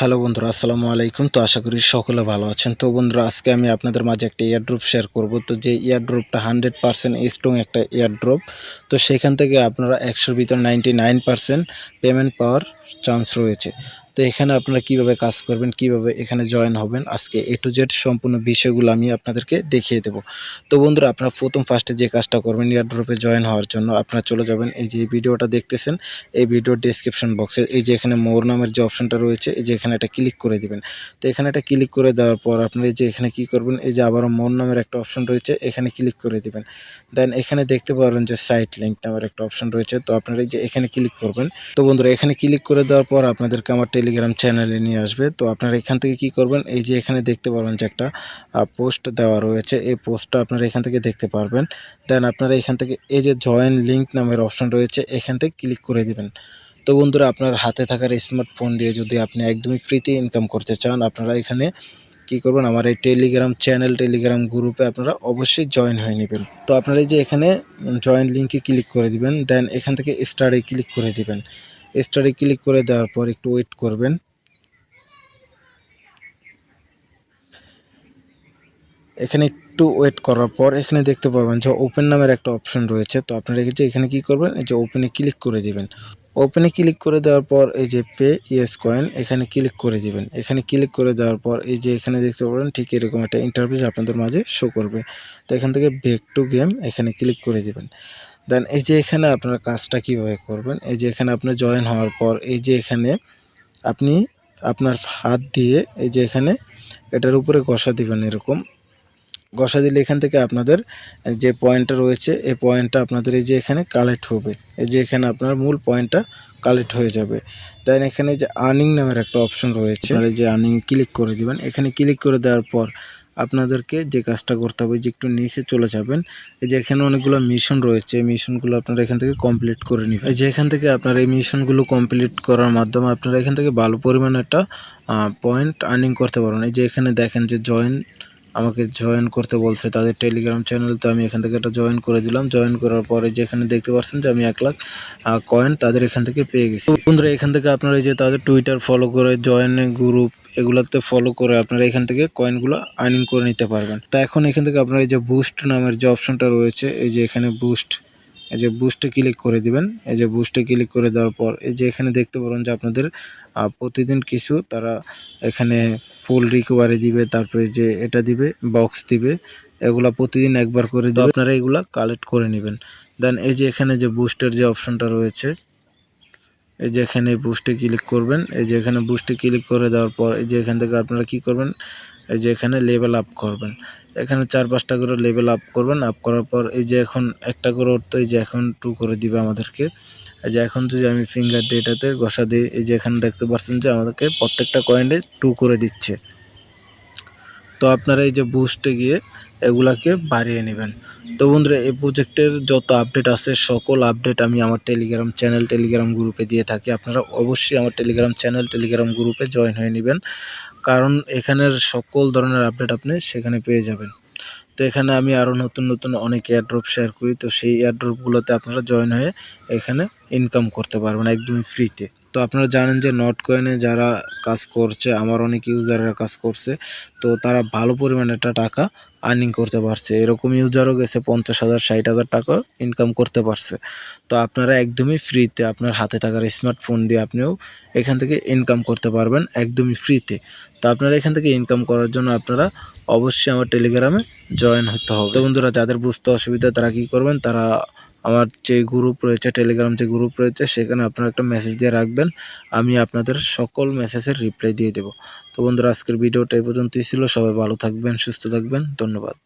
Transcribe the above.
Hello বন্ধুরা, আসসালামু আলাইকুম। তো আশা করি সকলে ভালো আছেন। তো বন্ধুরা, আজকে আমি আপনাদের মাঝে একটা এয়ারড্রপ শেয়ার করব। তো যে এয়ারড্রপটা হান্ড্রেড পারসেন্ট স্ট্রং একটা এয়ারড্রপ তো সেখান থেকে আপনারা একশোর ভিতর নাইনটি নাইন পারসেন্ট পেমেন্ট পাওয়ার চান্স রয়েছে। তো এখানে আপনারা কীভাবে কাজ করবেন, কীভাবে এখানে জয়েন হবেন, আজকে এ টু জেড সম্পূর্ণ বিষয়গুলো আমি আপনাদেরকে দেখিয়ে দেব। তো বন্ধুরা, আপনারা প্রথম ফার্স্টে যে কাজটা করবেন ইয়ারড্রপে জয়েন হওয়ার জন্য আপনারা চলে যাবেন, এই যে ভিডিওটা দেখতেছেন, এই ভিডিওর ডিসক্রিপশন বক্সে এই যে এখানে মোর নামের যে অপশনটা রয়েছে, এই যে এখানে একটা ক্লিক করে দিবেন। তো এখানে একটা ক্লিক করে দেওয়ার পর আপনারা এই যে এখানে কি করবেন, এই যে আবারও মোর নামের একটা অপশন রয়েছে, এখানে ক্লিক করে দিবেন। দেন এখানে দেখতে পারবেন যে সাইট লিঙ্ক নামের একটা অপশন রয়েছে, তো আপনারা এই যে এখানে ক্লিক করবেন। তো বন্ধুরা, এখানে ক্লিক করে দেওয়ার পর আপনাদেরকে আমার টেলিগ্রাম চ্যানেলে নিয়ে আসবে। তো আপনারা এখান থেকে কি করবেন? এই যে এখানে দেখতে পারবেন যে একটা পোস্ট দেওয়া রয়েছে। এই পোস্টটা আপনারা এখান থেকে দেখতে পারবেন। দেন আপনারা এখান থেকে এই যে জয়েন লিঙ্ক নামের অপশন রয়েছে, এখান থেকে ক্লিক করে দিবেন। তো বন্ধুরা, আপনার হাতে থাকার স্মার্টফোন দিয়ে যদি আপনি একদমই ফ্রিতে ইনকাম করতে চান, আপনারা এখানে কি করবেন? আমার এই টেলিগ্রাম চ্যানেল টেলিগ্রাম গ্রুপে আপনারা অবশ্যই জয়েন হয়ে নেবেন। তো আপনারা এই যে এখানে জয়েন লিঙ্কে ক্লিক করে দিবেন। দেন এখান থেকে স্টারে ক্লিক করে দিবেন। স্টারে ক্লিক করে দেওয়ার পর একটু ওয়েট করবেন। এখানে একটু ওয়েট করার পর এখানে দেখতে পারবেন যে ওপেন নামের একটা অপশন রয়েছে। তো আপনারা যে এখানে কি করবেন? এই যে ওপেনে ক্লিক করে দিবেন। ওপেনে ক্লিক করে দেওয়ার পর এই যে পে ইয়েস কয়েন এখানে ক্লিক করে দিবেন। এখানে ক্লিক করে দেওয়ার পর এই যে এখানে দেখতে পাবেন ঠিক এরকম একটা ইন্টারভিউ আপনাদের মাঝে শো করবে। তো এখান থেকে ব্যাক টু গেম এখানে ক্লিক করে দিবেন। দেন এই যে এখানে আপনার কাজটা কীভাবে করবেন? এই যে এখানে আপনি জয়েন হওয়ার পর এই যে এখানে আপনি আপনার হাত দিয়ে এই যে এখানে এটার উপরে ঘষা দিবেন এরকম। ঘষা দিলে এখান থেকে আপনাদের যে পয়েন্টটা রয়েছে, এই পয়েন্টটা আপনাদের এই যে এখানে কালেক্ট হবে। এই যে এখানে আপনার মূল পয়েন্টটা কালেক্ট হয়ে যাবে। দেন এখানে যে আর্নিং নামের একটা অপশন রয়েছে। এই যে আর্নিং ক্লিক করে দিবেন। এখানে ক্লিক করে দেওয়ার পর আপনাদেরকে যে কাজটা করতে হবে, যে একটু নিচে চলে যাবেন। এই যে এখানে অনেকগুলো মিশন রয়েছে মিশনগুলো আপনারা এখান থেকে কমপ্লিট করে নেবেন। এই যে এখান থেকে আপনারা এই মিশনগুলো কমপ্লিট করার মাধ্যমে আপনারা এখান থেকে ভালো পরিমাণে একটা পয়েন্ট আর্নিং করতে পারবেন। এই যে এখানে দেখেন যে জয়েন আমাকে জয়েন করতে বলছে তাদের টেলিগ্রাম চ্যানেল তো আমি এখান থেকে একটা জয়েন করে দিলাম। জয়েন করার পরে যেখানে দেখতে পাচ্ছেন যে আমি এক লাখ কয়েন তাদের এখান থেকে পেয়ে গেছি। বন্ধুরা, এখান থেকে আপনারা এই যে তাদের টুইটার ফলো করে জয়েন গ্রুপ এগুলোতে ফলো করে আপনারা এখান থেকে কয়েনগুলো আর্নিং করে নিতে পারবেন। তা এখন এখান থেকে আপনারা এই যে বুস্ট নামের যে অপশনটা রয়েছে, এই যে এখানে বুস্ট এই যে বুস্টে ক্লিক করে দিবেন। এই যে বুস্টে ক্লিক করে দেওয়ার পর, এই যে এখানে দেখতে পারেন যে আপনাদের প্রতিদিন কিছু তারা এখানে ফুল রিকভারি দিবে, তারপরে যে এটা দিবে বক্স দিবে, এগুলা প্রতিদিন একবার করে দেবে। আপনারা এগুলা কালেক্ট করে নেবেন। দেন এই যে এখানে যে বুস্টের যে অপশনটা রয়েছে এই যে এখানে বুস্টে ক্লিক করবেন, এই যে এখানে বুস্টে ক্লিক করে দেওয়ার পর এই যে এখান থেকে আপনারা কি করবেন, এই যে এখানে লেভেল আপ করবেন। এখানে চার পাঁচটা করে লেভেল আপ করবেন আপ করার পর এই যে এখন একটা করে উঠতো এই যে এখন টু করে দিবে আমাদেরকে। এই যে এখন যদি আমি ফিঙ্গার দিয়ে এটাতে ঘষা দিই, এই যে এখানে দেখতে পাচ্ছেন যে আমাদেরকে প্রত্যেকটা কয়েনে টু করে দিচ্ছে। তো আপনারা এই যে বুস্টে গিয়ে এগুলাকে বাড়িয়ে নেবেন। তো বন্ধুরা, এই প্রজেক্টের যত আপডেট আছে, সকল আপডেট আমি আমার টেলিগ্রাম চ্যানেল টেলিগ্রাম গ্রুপে দিয়ে থাকি। আপনারা অবশ্যই আমার টেলিগ্রাম চ্যানেল টেলিগ্রাম গ্রুপে জয়েন হয়ে নেবেন। কারণ এখানের সকল ধরনের আপডেট আপনি সেখানে পেয়ে যাবেন। তো এখানে আমি আরও নতুন নতুন অনেক এয়ারড্রপ শেয়ার করি। তো সেই এয়ারড্রপগুলোতে আপনারা জয়েন হয়ে এখানে ইনকাম করতে পারবেন একদমই ফ্রিতে তো আপনারা জানেন যে নট কয়েনে যারা কাজ করছে, আমার অনেক ইউজাররা কাজ করছে, তো তারা ভালো পরিমাণে একটা টাকা আর্নিং করতে পারছে। এরকম ইউজারও গেছে পঞ্চাশ হাজার, ষাট হাজার টাকা ইনকাম করতে পারছে। তো আপনারা একদমই ফ্রিতে আপনার হাতে থাকার স্মার্টফোন দিয়ে আপনিও এখান থেকে ইনকাম করতে পারবেন, একদমই ফ্রিতে তো আপনারা এখান থেকে ইনকাম করার জন্য আপনারা অবশ্যই আমার টেলিগ্রামে জয়েন হতে হবে। তো বন্ধুরা, যাদের বুঝতে অসুবিধা, তারা কী করবেন? তারা আমার যে গ্রুপ রয়েছে টেলিগ্রাম যে গ্রুপ রয়েছে, সেখানে আপনারা একটা মেসেজ দিয়ে রাখবেন। আমি আপনাদের সকল মেসেজের রিপ্লাই দিয়ে দেব। তো বন্ধুরা, আজকের ভিডিওটা এই পর্যন্তই ছিল। সবাই ভালো থাকবেন, সুস্থ থাকবেন। ধন্যবাদ।